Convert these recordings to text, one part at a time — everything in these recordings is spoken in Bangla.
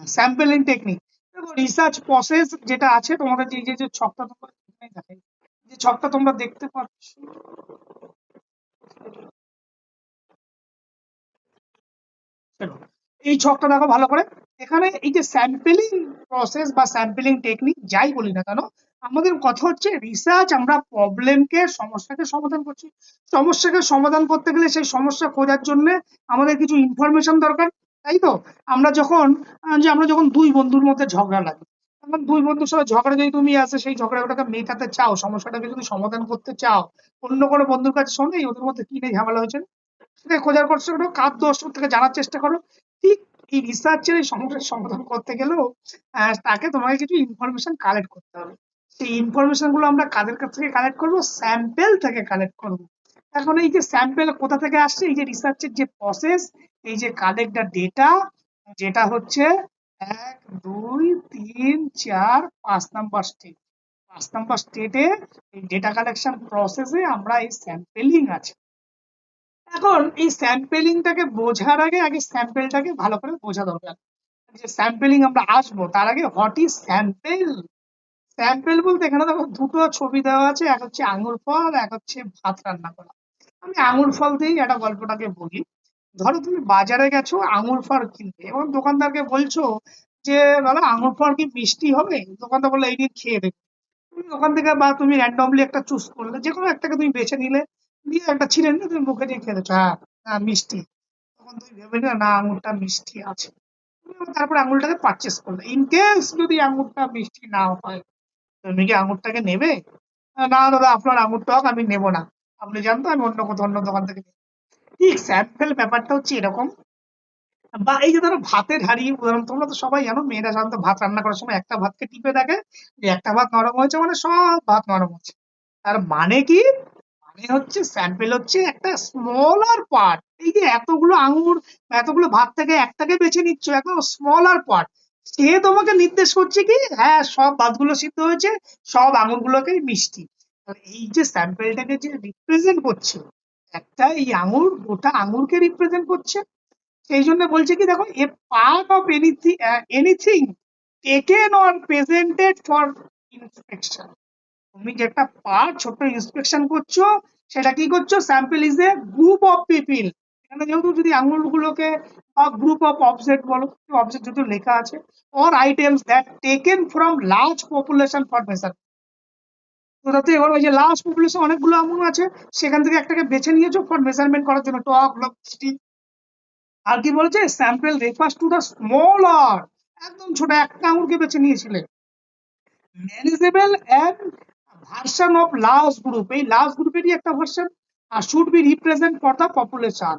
স্যাম্পলিং টেকনিক দেখো রিসার্চ প্রসেস যেটা আছে, তোমাদের যে যে ছকটা তোমরা দেখাই যে ছকটা তোমরা দেখতে পাচ্ছ এই ছকটা দেখো ভালো করে। এখানে এই যে স্যাম্পলিং প্রসেস বা স্যাম্পলিং টেকনিক যাই বলি না কেন, আমাদের কথা হচ্ছে রিসার্চ আমরা প্রবলেমকে সমস্যাকে সমাধান করছি। সমস্যাকে সমাধান করতে গেলে সেই সমস্যা খোঁজার জন্য আমাদের কিছু ইনফরমেশন দরকার। তাই তো? আমরা যখন যে আমরা যখন দুই বন্ধুর মধ্যে ঝগড়া লাগে, তখন দুই বন্ধুর সাথে ঝগড়া যদি তুমি আসে, সেই ঝগড়াটাকে মেটাতে চাও, সমস্যাটাকে যদি সমাধান করতে চাও, অন্য কোনো বন্ধুর কাছে শোনো ওদের মধ্যে কি নিয়ে ঝামেলা হয়েছে? সেটা খোঁজার চেষ্টা করো কার দোষ থেকে জানার চেষ্টা করো। ঠিক এই রিসার্চের এই সমস্যার সমাধান করতে গেলেও তাকে তোমাকে কিছু ইনফরমেশন কালেক্ট করতে হবে। সেই ইনফরমেশনগুলো আমরা কাদের কাছ থেকে কালেক্ট করব? স্যাম্পেল থেকে কালেক্ট করব। এখন এই যে স্যাম্পেল কোথা থেকে আসছে? এই যে রিসার্চের যে প্রসেস এই যে কালেক্ট দ্য ডেটা যেটা হচ্ছে এক, দুই, তিন, চার, পাঁচ নাম্বার স্টেট পাঁচ নাম্বার স্টেটে এই ডেটা কালেকশন প্রসেসে আমরা এই স্যাম্পেলিং আছে। এখন এই স্যাম্পেলিংটাকে বোঝার আগে আগে স্যাম্পেলটাকে ভালো করে বোঝা দরকার। যে স্যাম্পেলিং আমরা আসব, তার আগে হোয়াট ইজ স্যাম্পেল স্যাম্পেল বলতে এখানে দেখো দুটো ছবি দেওয়া আছে, এক হচ্ছে আঙুর ফল, এক হচ্ছে ভাত রান্না করা। আমি আঙুর ফল দিয়েই একটা গল্পটাকে বলি। ধরো তুমি বাজারে গেছো, আঙুর ফল কিনতে এবং দোকানদারকে বলছো যে দাদা আঙুর ফল কি মিষ্টি হবে? দোকানদার বলল এই দিন খেয়ে দেখো। তুমি ওখান থেকে বা তুমি র্যান্ডমলি একটা চুজ করলে যে কোনো একটাকে তুমি বেছে নিলে, দিয়ে একটা ছিঁড়ে নিলে, তুমি মুখে দিয়ে খেয়ে হ্যাঁ হ্যাঁ মিষ্টি। তখন তুমি ভেবে নিলে, না, আঙুরটা মিষ্টি আছে। তারপরে আঙুরটাকে পারচেস করলে। ইন কেস যদি আঙুরটা মিষ্টি না হয়, তুমি কি আঙুরটাকে নেবে? না, দাদা, আপনার আঙুর টক আমি নেব না। আপনি জানতো আমি অন্য কোথাও, অন্য দোকান থেকে। ঠিক স্যাম্পেল ব্যাপারটা হচ্ছে এরকম। বা এই যে ধরো ভাতের হাঁড়ি, উদাহরণ, তোমরা তো সবাই জানো, মেয়েরা সাধারণত ভাত রান্না করার সময় একটা ভাতকে টিপে দেখে যে একটা ভাত নরম হয়েছে মানে সব ভাত নরম হচ্ছে। তার মানে কি? মানে হচ্ছে স্যাম্পেল হচ্ছে একটা স্মলার পার্ট এই যে এতগুলো আঙুর এতগুলো ভাত থেকে একটাকে বেছে নিচ্ছ একদম স্মলার পার্ট সে তোমাকে নির্দেশ করছে কি? হ্যাঁ সব ভাতগুলো সিদ্ধ হয়েছে, সব আঙুরগুলোকেই মিষ্টি। এই যে স্যাম্পেলটাকে যে রিপ্রেজেন্ট করছে, একটা এই আঙুর, গোটা আঙুরকে রিপ্রেজেন্ট করছে, সেই জন্য বলছে কি, দেখো a part of anything anything taken or presented for inspection তুমি যে একটা পার্ট ছোট্ট ইন্সপেকশন করছ, সেটা কি করছ? Sample is a group of people এখানে যেহেতু যদি আঙুলগুলোকে গ্রুপ অফ অবজেক্ট বলো অবজেক্ট যেহেতু লেখা আছে or items that taken from large population for measure তো তাতে এবার ওই যে লার্জ পপুলেশন অনেকগুলো আঙুর আছে, সেখান থেকে একটাকে বেছে নিয়েছো ফর মেজারমেন্ট করার জন্য, টক, লক আর কি বলেছে? Sample refers to the smaller একদম ছোট, একটা আঙুরকে বেছে নিয়েছিলে। Manageable and version of large group এই লার্জ গ্রুপেরই একটা version R should be represent for the population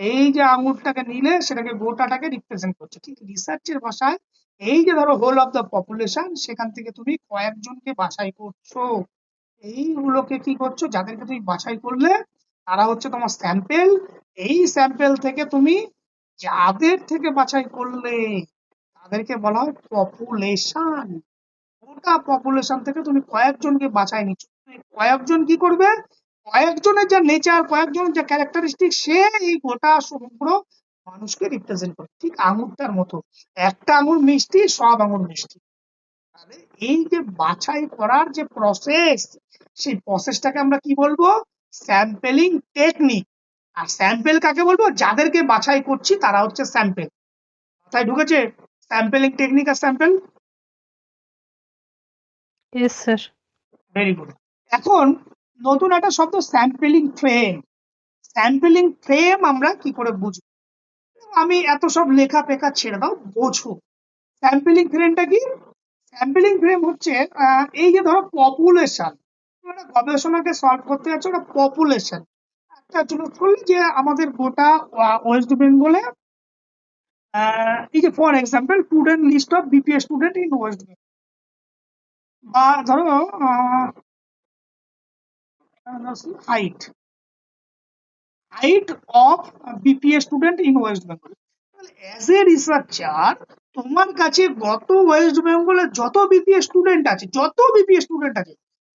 এই যে আঙুরটাকে নিলে, সেটাকে গোটাটাকে রিপ্রেজেন্ট করছে। ঠিক রিসার্চের ভাষায়, এই যে ধরো হোল অফ দ্য পপুলেশন সেখান থেকে তুমি কয়েকজনকে বাছাই করছ। এইগুলোকে কি করছ? যাদেরকে তুমি বাছাই করলে, তারা হচ্ছে তোমার স্যাম্পেল এই স্যাম্পেল থেকে তুমি যাদের থেকে বাছাই করলে, তাদেরকে বলা হয় পপুলেশন গোটা পপুলেশন থেকে তুমি কয়েকজনকে বাছাই নিচ্ছ। কয়েকজন কি করবে? কয়েকজনের যা নেচার কয়েকজনের যা ক্যারেক্টারিস্টিক সে এই গোটা সমগ্র মানুষকে রিপ্রেজেন্ট করে ঠিক আঙুরটার মতো। একটা আঙুর মিষ্টি, সব আঙুর মিষ্টি। তাহলে এই যে বাছাই করার যে প্রসেস সেই প্রসেসটাকে আমরা কি বলব? স্যাম্পেলিং টেকনিক আর স্যাম্পেল কাকে বলব? যাদেরকে বাছাই করছি তারা হচ্ছে স্যাম্পেল তাই ঢুকেছে? স্যাম্পেলিং টেকনিক আর sample yes sir very good এখন নতুন একটা শব্দ স্যাম্পেলিং ফ্রেম স্যাম্পেলিং ফ্রেম আমরা কি করে বুঝব? আমি এত সব লেখা পেখা ছেড়ে দাও বোঝো। স্যাম্পেলিং ফ্রেমটা কি? স্যাম্পেলিং ফ্রেম হচ্ছে এই যে ধরো পপুলেশন গবেষণাকে সলভ করতে যাচ্ছে ওটা পপুলেশন একটা করলে যে আমাদের গোটা ওয়েস্ট বেঙ্গলে এই যে for example student list of BPS student in West Bengal বা ধরো height height of student in West Bengal as a researcher তোমার কাছে গত ওয়েস্ট বেঙ্গলে যত বিপিএস স্টুডেন্ট আছে, যত বিপিএস স্টুডেন্ট আছে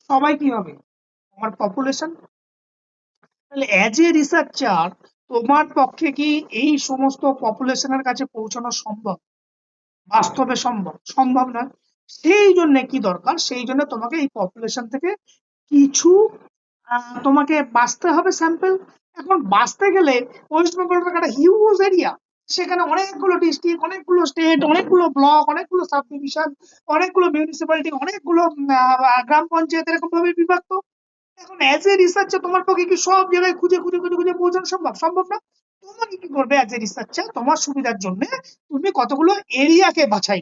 সবাই কি হবে? তোমার পপুলেশন তাহলে অ্যাজ এ রিসার্চার তোমার পক্ষে কি এই সমস্ত পপুলেশনের কাছে পৌঁছানো সম্ভব? বাস্তবে সম্ভব? সম্ভব নয় সেই জন্য কি দরকার? সেই জন্য তোমাকে এই পপুলেশন থেকে কিছু তোমাকে বাঁচতে হবে স্যাম্পল এখন বাঁচতে গেলে ওয়েস্ট বেঙ্গলটা একটা হিউজ এরিয়া সেখানে অনেকগুলো ডিস্ট্রিক্ট অনেকগুলো স্টেট অনেকগুলো ব্লক অনেকগুলো সাব ডিভিশন অনেকগুলো মিউনিসিপ্যালিটি অনেকগুলো গ্রাম পঞ্চায়েত এরকম ভাবে বিভক্ত। এখন অ্যাজ এ রিসার্চার তোমার পক্ষে কি সব জায়গায় খুঁজে খুঁজে খুঁজে খুঁজে পৌঁছানো সম্ভব? সম্ভব না। তোমাকে কি করবে অ্যাজ এ রিসার্চার তোমার সুবিধার জন্য তুমি কতগুলো এরিয়াকে বাছাই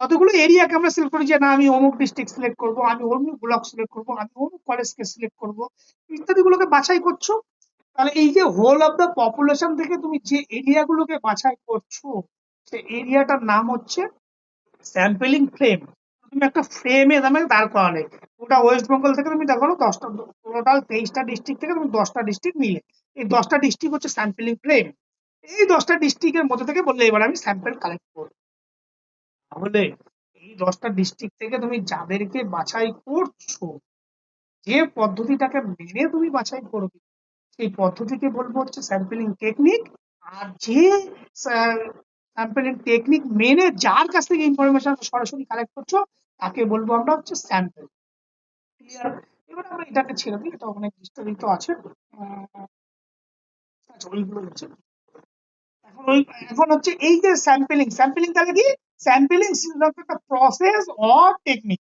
কতগুলো এরিয়াকে আমরা সিলেক্ট করি যে, না, আমি অমুক ডিস্ট্রিক্ট সিলেক্ট করব, আমি অমুক ব্লক সিলেক্ট করব, আমি অমুক কলেজকে সিলেক্ট করব ইত্যাদি গুলোকে বাছাই করছ। তাহলে এই যে হোল অফ দ্য পপুলেশন থেকে তুমি যে এরিয়াগুলোকে বাছাই করছ, সেই এরিয়াটার নাম হচ্ছে স্যাম্পলিং ফ্রেম তুমি একটা ফ্রেমে দামে দাঁড় করালে ওটা ওয়েস্ট বেঙ্গল থেকে তুমি দেখো দশটা টোটাল তেইশটা ডিস্ট্রিক্ট থেকে তুমি দশটা ডিস্ট্রিক্ট নিলে। এই দশটা ডিস্ট্রিক্ট হচ্ছে স্যাম্পলিং ফ্রেম এই দশটা ডিস্ট্রিক্টের মধ্যে থেকে বললে এবার আমি স্যাম্পেল কালেক্ট করব। তাহলে এই দশটা ডিস্ট্রিক্ট থেকে তুমি যাদেরকে বাছাই করছ, যে পদ্ধতিটাকে মেনে তুমি বাছাই করবে সেই পদ্ধতিকে বলব হচ্ছে স্যাম্পলিং টেকনিক আর যে স্যাম্পলিং টেকনিক মেনে যার কাছ থেকে ইনফরমেশন সরাসরি কালেক্ট করছ তাকে বলব আমরা হচ্ছে স্যাম্পল ক্লিয়ার এবার আমরা এটাকে ছেড়ে দিই এটা অনেক বিস্তারিত আছে। আহ, আচ্ছা হচ্ছে। এখন ওই এখন হচ্ছে এই যে স্যাম্পলিং স্যাম্পলিং তাহলে কি? স্যাম্পলিং একটা প্রসেস অর টেকনিক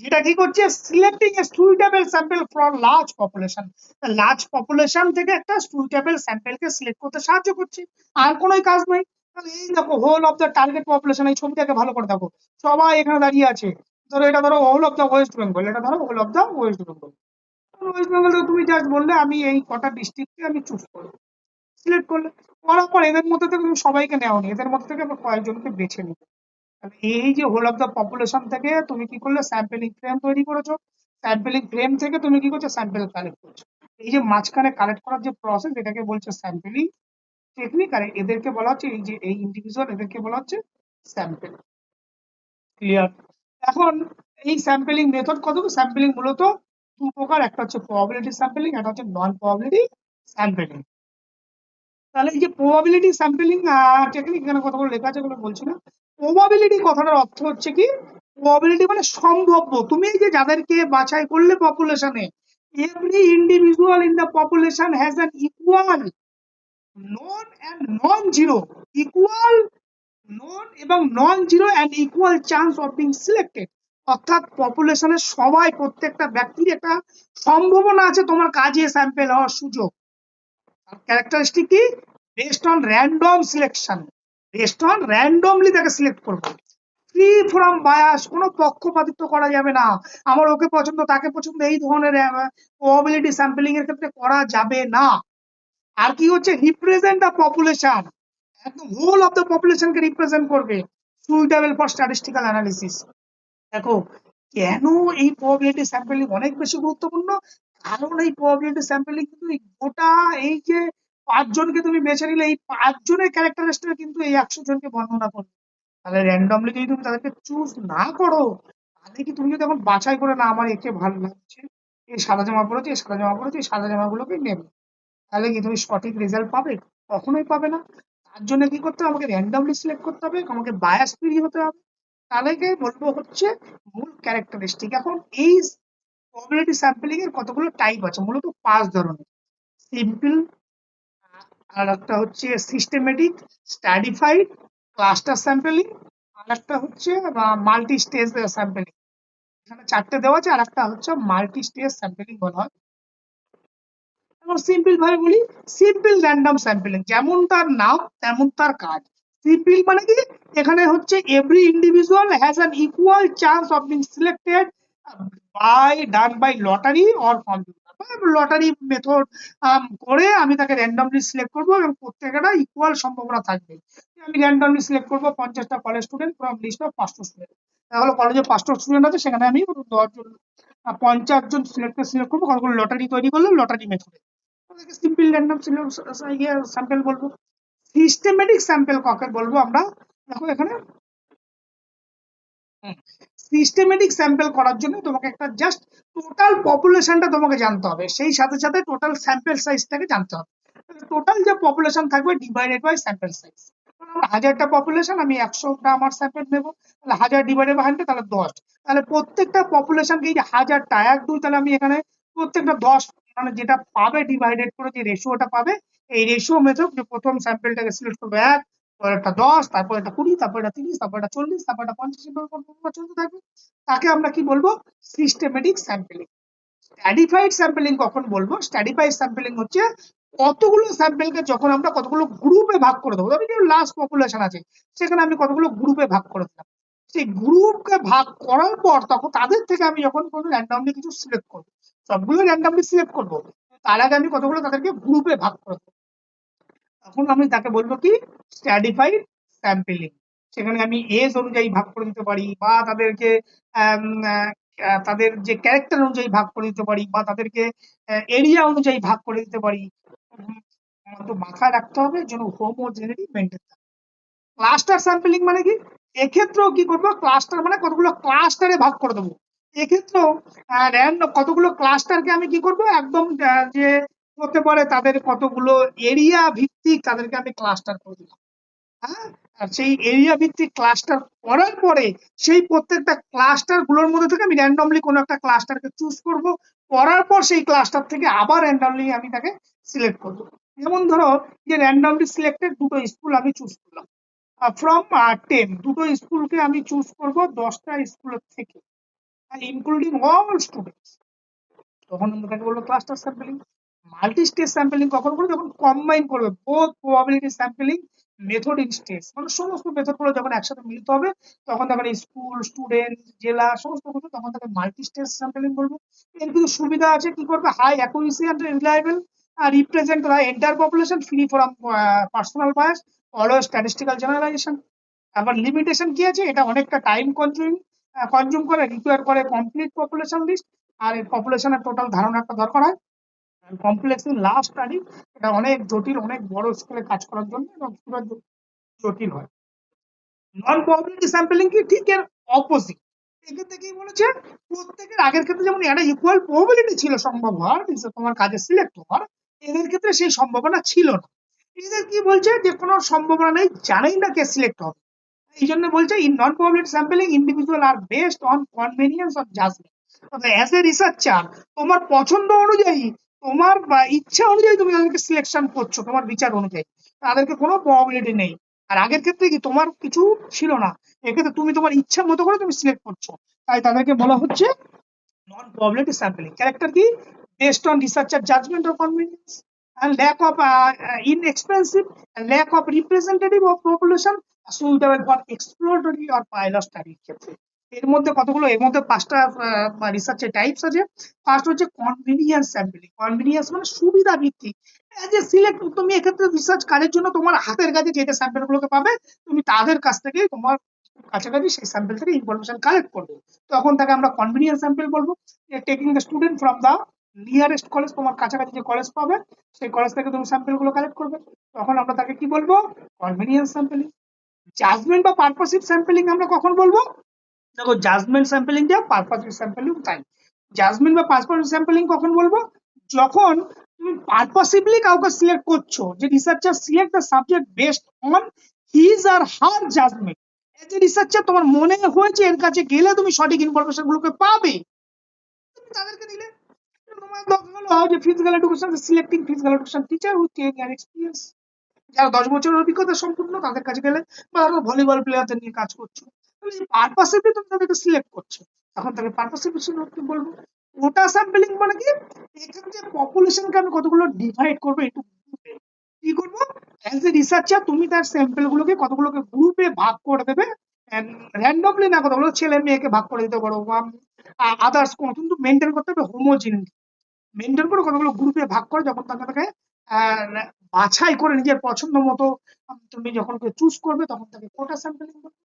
যেটা কি করছে selecting a suitable sample for large population large population থেকে একটা সুইটেবল স্যাম্পলকে সিলেক্ট করতে সাহায্য করছে। আর কোনো কাজ নেই এই দেখো whole of the target population এই ছবিটাকে ভালো করে দেখো। সবাই এখানে দাঁড়িয়ে আছে। ধরো এটা ধরো whole of the West Bengal এটা ধরো whole of the West Bengal West Bengal তুমি জাস্ট বললে, আমি এই কটা ডিস্ট্রিক্টকে আমি চুজ করব। সিলেক্ট করলে, করার পর এদের মধ্যে থেকে তুমি সবাইকে নেওনি এদের মধ্যে থেকে আবার কয়েকজনকে বেছে নিবে তাহলে এই যে হোল অফ দ্য পপুলেশন থেকে তুমি কি করলে? স্যাম্পলিং ফ্রেম তৈরি করেছ। স্যাম্পলিং ফ্রেম থেকে তুমি কি করছ? স্যাম্পল কালেক্ট করছ। এই যে মাঝখানে কালেক্ট করার যে প্রসেস এটাকে বলছে স্যাম্পলিং টেকনিক আর এদেরকে বলা হচ্ছে এই যে এই ইন্ডিভিজুয়াল এদেরকে বলা হচ্ছে স্যাম্পল ক্লিয়ার এখন এই স্যাম্পলিং মেথড কত? স্যাম্পলিং মূলত দু প্রকার। একটা হচ্ছে প্রবাবিলিটি স্যাম্পলিং একটা হচ্ছে নন প্রবাবিলিটি স্যাম্পলিং তাহলে এই যে প্রবাবিলিটি স্যাম্পলিং টেকনিক এখানে কতগুলো লেখা আছে বলছি না। প্রবাবিলিটি কথাটার অর্থ হচ্ছে কি? প্রবাবিলিটি মানে সম্ভাব্য। তুমি যে যাদেরকে বাছাই করলে পপুলেশনে every individual in the population has an equal non and non zero equal non এবং non zero and equal chance of being selected অর্থাৎ পপুলেশনের সবাই, প্রত্যেকটা ব্যক্তির একটা সম্ভাবনা আছে তোমার কাজে স্যাম্পেল হওয়ার সুযোগ। ক্যারেক্টারিস্টিক কি? Based on random selection on randomly তাকে সিলেক্ট করব। ফ্রি ফ্রম বায়াস কোনো পক্ষপাতিত্ব করা যাবে না। আমার ওকে পছন্দ, তাকে পছন্দ, এই ধরনের প্রবাবিলিটি স্যাম্পলিং এর ক্ষেত্রে করা যাবে না। আর কি হচ্ছে? রিপ্রেজেন্ট দ্য পপুলেশন একদম হোল অফ দ্য পপুলেশনকে রিপ্রেজেন্ট করবে। সুইটেবল ফর স্ট্যাটিস্টিক্যাল অ্যানালিসিস দেখো, কেন এই প্রবাবিলিটি স্যাম্পলিং অনেক বেশি গুরুত্বপূর্ণ? কারণ এই প্রবাবিলিটি স্যাম্পলিং কিন্তু গোটা এই যে পাঁচজনকে তুমি বেছে নিলে, এই পাঁচজনের ক্যারেক্টারিস্টিক কিন্তু এই একশো জনকে বর্ণনা করবে। তাহলে র্যান্ডমলি যদি তুমি তাদেরকে চুজ না করো, তাহলে কি তুমি যদি এখন বাছাই করে না, আমার একে ভালো লাগছে, এই সাদা জামা পরেছে, এই সাদা জামা পরেছে, এই সাদা জামাগুলোকে নেবে। তাহলে কি তুমি সঠিক রেজাল্ট পাবে? কখনোই পাবে না। তার জন্য কি করতে হবে? আমাকে র্যান্ডমলি সিলেক্ট করতে হবে, আমাকে বায়াস ফ্রি হতে হবে। তাহলে কি বলব হচ্ছে মূল ক্যারেক্টারিস্টিক এখন এই প্রবাবিলিটি স্যাম্পলিং এর কতগুলো টাইপ আছে? মূলত পাঁচ ধরনের। সিম্পল আর একটা হচ্ছে সিস্টেমেটিক স্ট্যাডিফাইড ক্লাস্টার স্যাম্পলিং আর একটা হচ্ছে মাল্টি স্টেজ স্যাম্পলিং এখানে চারটে দেওয়া আছে, আর একটা হচ্ছে মাল্টি স্টেজ স্যাম্পলিং বলা হয়। এবং সিম্পল ভাবে বলি সিম্পল র্যান্ডম স্যাম্পলিং যেমন তার নাম, তেমন তার কাজ। সিম্পল মানে কি? এখানে হচ্ছে every individual has an equal chance of being selected by done by lottery or computer lottery method করে আমি তাকে র্যান্ডমলি সিলেক্ট করব এবং প্রত্যেকেটা ইকুয়াল সম্ভাবনা থাকবে আমি র্যান্ডমলি সিলেক্ট করব পঞ্চাশটা college student from list of পাঁচশো স্টুডেন্ট তাহলে কলেজে পাঁচটা স্টুডেন্ট আছে, সেখানে আমি দশজন পঞ্চাশ জন সিলেক্ট সিলেক্ট করব কতগুলো লটারি তৈরি করলে লটারি মেথডে সিম্পল র্যান্ডম ইয়ে স্যাম্পল বলব। সিস্টেমেটিক স্যাম্পল কাকে বলব আমরা? দেখো এখানে। সিস্টেমেটিক স্যাম্পল করার জন্য তোমাকে একটা জাস্ট টোটাল পপুলেশনটা তোমাকে জানতে হবে। সেই সাথে সাথে টোটাল স্যাম্পল সাইজটাকে জানতে হবে। টোটাল যে পপুলেশন থাকবে ডিভাইডেড বাই স্যাম্পল সাইজ হাজারটা পপুলেশন আমি একশোটা আমার স্যাম্পল নেব। তাহলে হাজার ডিভাইডেড বাই হান্ড্রেড তাহলে দশ। তাহলে প্রত্যেকটা পপুলেশনকে এই যে হাজারটা, এক, দুই, তাহলে আমি এখানে প্রত্যেকটা দশ মানে যেটা পাবে ডিভাইডেড করে, যে রেশিওটা পাবে, এই রেশিও মেথড যে প্রথম স্যাম্পলটাকে সিলেক্ট করবে, এক পরেরটা দশ, তারপর এটা কুড়ি, তারপর এটা তিরিশ, তারপর এটা চল্লিশ, তারপর এটা পঞ্চাশ চলতে থাকবে। তাকে আমরা কি বলব? সিস্টেমেটিক স্যাম্পলিং স্ট্যাডিফাইড স্যাম্পলিং কখন বলব? স্ট্যাডিফাইড স্যাম্পলিং হচ্ছে কতগুলো স্যাম্পলকে যখন আমরা কতগুলো গ্রুপে ভাগ করে দেবো। ধরো লাস্ট পপুলেশন আছে, সেখানে আমি কতগুলো গ্রুপে ভাগ করে দিলাম। সেই গ্রুপকে ভাগ করার পর তখন তাদের থেকে আমি যখন কোনো র্যান্ডমলি কিছু সিলেক্ট করব সবগুলো র্যান্ডমলি সিলেক্ট করব, তার আগে আমি কতগুলো তাদেরকে গ্রুপে ভাগ করে দেবো। তখন আমি তাকে বলব কি? স্ট্যাডিফাইড স্যাম্পলিং সেখানে আমি এজ অনুযায়ী ভাগ করে দিতে পারি বা তাদেরকে তাদের যে ক্যারেক্টার অনুযায়ী ভাগ করে দিতে পারি বা তাদেরকে এরিয়া অনুযায়ী ভাগ করে দিতে পারি। তো মাথায় রাখতে হবে যেন হোমোজেনিটি মেনটেন থাকে। ক্লাস্টার স্যাম্পলিং মানে কি? এক্ষেত্রেও কি করব? ক্লাস্টার মানে কতগুলো ক্লাস্টারে ভাগ করে দেবো। এক্ষেত্রেও কতগুলো ক্লাস্টারকে আমি কি করব? একদম যে হতে পারে, তাদের কতগুলো এরিয়া ভিত্তিক তাদেরকে আমি ক্লাস্টার করে দিলাম। হ্যাঁ? আর সেই এরিয়া ভিত্তিক ক্লাস্টার করার পরে সেই প্রত্যেকটা ক্লাস্টারগুলোর মধ্যে থেকে আমি র্যান্ডমলি কোনো একটা ক্লাস্টারকে চুজ করব। করার পর সেই ক্লাস্টার থেকে আবার র্যান্ডমলি আমি তাকে সিলেক্ট করব। যেমন ধরো, যে র্যান্ডমলি সিলেক্টেড দুটো স্কুল আমি চুজ করলাম। ফ্রম টেন দুটো স্কুলকে আমি চুজ করব দশটা স্কুলের থেকে। ইনক্লুডিং অল স্টুডেন্টস তখন আমরা তাকে বলব cluster sampling multi stage sampling কখন করবে? যখন কম্বাইন করবে। Both probability sampling method in stage মানে সমস্ত মেথডগুলো যখন একসাথে মিলিত হবে, তখন তখন স্কুল স্টুডেন্ট জেলা, সমস্ত কিছু তখন তাকে মাল্টি স্টেজ স্যাম্পলিং বলব। এর কিছু সুবিধা আছে, কি করবে? High accuracy and reliable represent the entire population free from personal bias always statistical generalization আবার লিমিটেশন কি আছে? এটা অনেকটা টাইম কনজিউমিং কনজিউম করে রিকোয়ার করে কমপ্লিট পপুলেশন লিস্ট আর এই পপুলেশনের টোটাল ধারণা একটা দরকার হয়। কমপ্লেক্স লাস্ট স্টাডি এটা অনেক জটিল, অনেক বড় স্কেলে কাজ করার জন্য জটিল হয়। নন প্রবাবিলিটি স্যাম্পলিং কি? ঠিক এর অপোজিট এক্ষেত্রে কি বলেছে? প্রত্যেকের আগের ক্ষেত্রে যেমন একটা ইকুয়াল প্রবাবিলিটি ছিল সম্ভব হওয়ার তোমার কাজে সিলেক্ট হওয়ার এদের ক্ষেত্রে সেই সম্ভাবনা ছিল না। এদের কি বলছে? যে কোনো সম্ভাবনা নেই, জানেই না কে সিলেক্ট হবে। এই জন্য বলছে in non probability sampling individual R based on convenience of judgment as a researcher তোমার পছন্দ অনুযায়ী তোমার বা ইচ্ছা অনুযায়ী তুমি তাদেরকে সিলেকশন করছ তোমার বিচার অনুযায়ী। তাদেরকে কোনো প্রবাবিলিটি নেই। আর আগের ক্ষেত্রে কি তোমার কিছু ছিল না? এক্ষেত্রে তুমি তোমার ইচ্ছা মতো করে তুমি সিলেক্ট করছ। তাই তাদেরকে বলা হচ্ছে নন প্রবাবিলিটি স্যাম্পলিং ক্যারেক্টার কি based on researcher judgment of convenience and lack of uh, inexpensive and lack of representative of population suitable for exploratory or pilot ক্ষেত্রে। এর মধ্যে কতগুলো? এর মধ্যে পাঁচটা রিসার্চের টাইপস আছে। ফার্স্ট হচ্ছে কনভিনিয়েন্স স্যাম্পলিং কনভিনিয়েন্স মানে সুবিধা ভিত্তিক। যে সিলেক্ট তুমি এক্ষেত্রে রিসার্চ কাজের জন্য তোমার হাতের কাছে যে স্যাম্পল গুলোকে পাবে, তুমি তাদের কাছ থেকে তোমার কাছাকাছি সেই স্যাম্পল থেকে ইনফরমেশন কালেক্ট করবে। তখন তাকে আমরা কনভিনিয়েন্স স্যাম্পেল বলব। Taking the student from the nearest college তোমার কাছাকাছি যে কলেজ পাবে, সেই কলেজ থেকে তুমি স্যাম্পলগুলো কালেক্ট করবে। তখন আমরা তাকে কি বলব? কনভিনিয়েন্স স্যাম্পেলিং জাজমেন্ট বা পারপাসিভ স্যাম্পলিং আমরা কখন বলব? দেখো জাজমেন্ট স্যাম্পলিং যা পারপাসিভ স্যাম্পলিং তাই। জাজমেন্ট বা পারপাসিভ স্যাম্পলিং কখন বলব? যখন তুমি পারপাসিভলি কাউকে সিলেক্ট করছ, যে researcher select the subject based on his or her judgment as a researcher তোমার মনে হয়েছে, এর কাছে গেলে তুমি সঠিক ইনফরমেশন গুলোকে পাবে। তুমি তাদেরকে দিলে। তোমার হলো যে physical education selecting physical education teacher যারা দশ বছরের অভিজ্ঞতা সম্পূর্ণ তাদের কাছে গেলে বা ধরো ভলিবল প্লেয়ারদের নিয়ে কাজ করছ। তাদেরকে সিলেক্ট করছ। তখন তাকে বলব। ওটা স্যাম্পলিং মানে কি? এখানে পপুলেশনকে আমি কতগুলো ডিভাইড করব একটু কি করব? অ্যাজ এ রিসার্চার তুমি তার কতগুলোকে গ্রুপে ভাগ করে দেবে? র্যান্ডমলি না কতগুলো? ছেলে মেয়েকে ভাগ করে দিতে পারো বা আদার্স কোনো কিন্তু মেনটেন করতে হবে হোমোজিনিটি মেনটেন করে কতগুলো গ্রুপে ভাগ করে যখন তাকে তাকে বাছাই করে নিজের পছন্দ মতো তুমি যখন চুজ করবে, তখন তাকে কোটা স্যাম্পলিং করবে।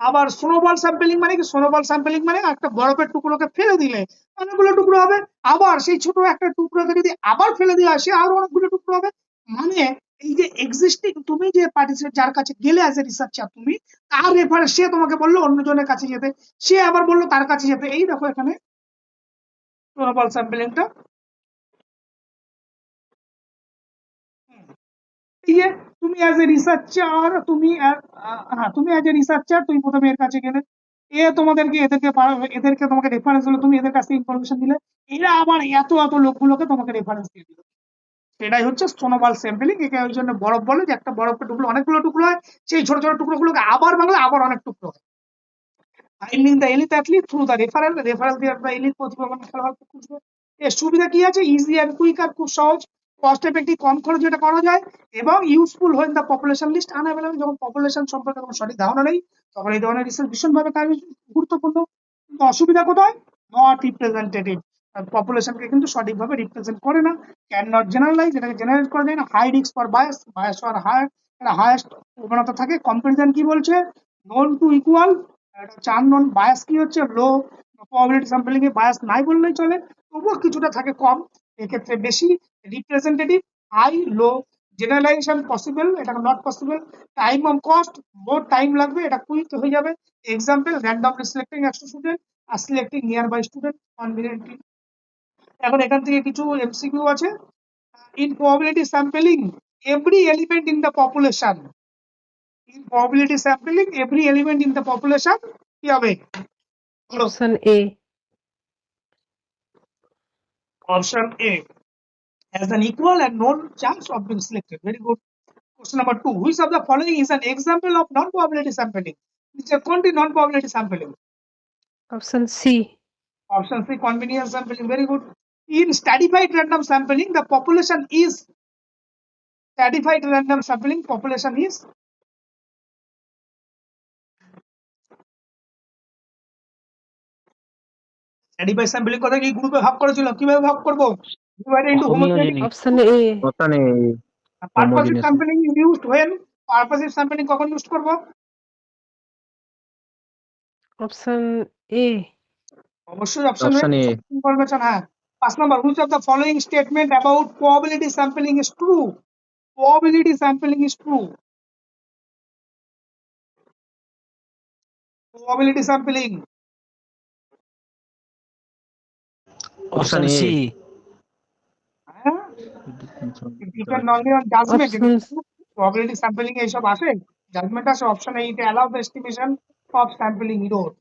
আবার স্নোবল স্যাম্পলিং মানে কি? স্নোবল স্যাম্পলিং মানে একটা বরফের টুকরোকে ফেলে দিলে অনেকগুলো টুকরো হবে। আবার সেই ছোট একটা টুকরোকে যদি আবার ফেলে দেওয়া সে আরও অনেকগুলো টুকরো হবে। মানে এই যে এক্সিস্টিং তুমি যে পার্টিসিপেট যার কাছে গেলে অ্যাজ এ রিসার্চার তুমি, তার রেফারেন্স সে তোমাকে বলল, অন্যজনের কাছে যেতে সে আবার বলল, তার কাছে যেতে এই দেখো এখানে স্নোবল স্যাম্পলিংটা তুমি অ্যাজ এ রিসার্চার তুমি হ্যাঁ তুমি অ্যাজ এ রিসার্চার তুমি প্রথমে এর কাছে গেলে, এ তোমাদেরকে, এদেরকে এদেরকে তোমাকে রেফারেন্স দিলো তুমি এদের কাছে ইনফরমেশন দিলে এরা আবার এত এত লোকগুলোকে তোমাকে রেফারেন্স দিয়ে দিল। এটাই হচ্ছে স্টোনোবাল স্যাম্পলিং একে ওই জন্য বরফ বলে যে একটা বরফের টুকরো, অনেকগুলো টুকরো হয়, সেই ছোট ছোট টুকরোগুলোকে আবার বাংলা আবার অনেক টুকরো হয়। Finding the elite athlete through the referral referral দিয়ে আপনার এলিট প্রতিভাবান খুঁজবে। এর সুবিধা কি আছে? ইজি অ্যান্ড কুইক আর খুব সহজ। কস্ট এফেক্টিভ কম খরচে এটা করা যায় এবং ইউজফুল হয়ে দ্য পপুলেশন লিস্ট আনঅ্যাভেলেবল যখন পপুলেশন সম্পর্কে কোনো সঠিক ধারণা নেই, তখন এই ধরনের রিসার্চ ভীষণভাবে কাজ গুরুত্বপূর্ণ। অসুবিধা কোথায়? নট রিপ্রেজেন্টেটিভ পপুলেশনকে কিন্তু সঠিকভাবে রিপ্রেজেন্ট করে না। ক্যান নট জেনারেলাইজ এটাকে জেনারেট করা যায় না। High risk for bias bias হওয়ার হাই হায়েস্ট প্রবণতা থাকে। কম্পারিজন কি বলছে? নন টু ইকুয়াল চার নন বায়াস কি হচ্ছে? লো প্রবাবিলিটি স্যাম্পলিং এ বায়াস নাই বললেই চলে। তবুও কিছুটা থাকে কম। এক্ষেত্রে বেশি representative high low generalization possible এটা not possible time of cost more time লাগবে, এটা কুইক হয়ে যাবে। এক্সাম্পল র্যান্ডমলি সিলেক্টিং একশো স্টুডেন্ট আর selecting near by student conveniently এখন এখান থেকে কিছু এমসিকিউ আছে। In probability sampling every element in the population in probability sampling every element in the population কি হবে? Option A. option A has an equal and known chance of being selected. Very good. Question number two. Which of the following is an example of non-probability sampling? Which are quantity non-probability sampling? Option C. Option C, convenience sampling. Very good. In stratified random sampling, the population is stratified random sampling. Population is stratified sampling কথা কি গ্রুপে ভাগ করেছিল কিভাবে ভাগ করবো divided into homogeneous Option A. ওখানে purposive homogeneous. sampling is used when purposive sampling কখন ইউজ করব Option A. অবশ্যই অপশন Option A. ইনফরমেশন হ্যাঁ পাঁচ number which of the following statement about probability sampling is true probability sampling is true probability sampling Option. C. হ্যাঁ. প্রবাবিলিটি স্যাম্পলিং এইসব আসে জাজমেন্ট আসে option eight allow the estimation of sampling error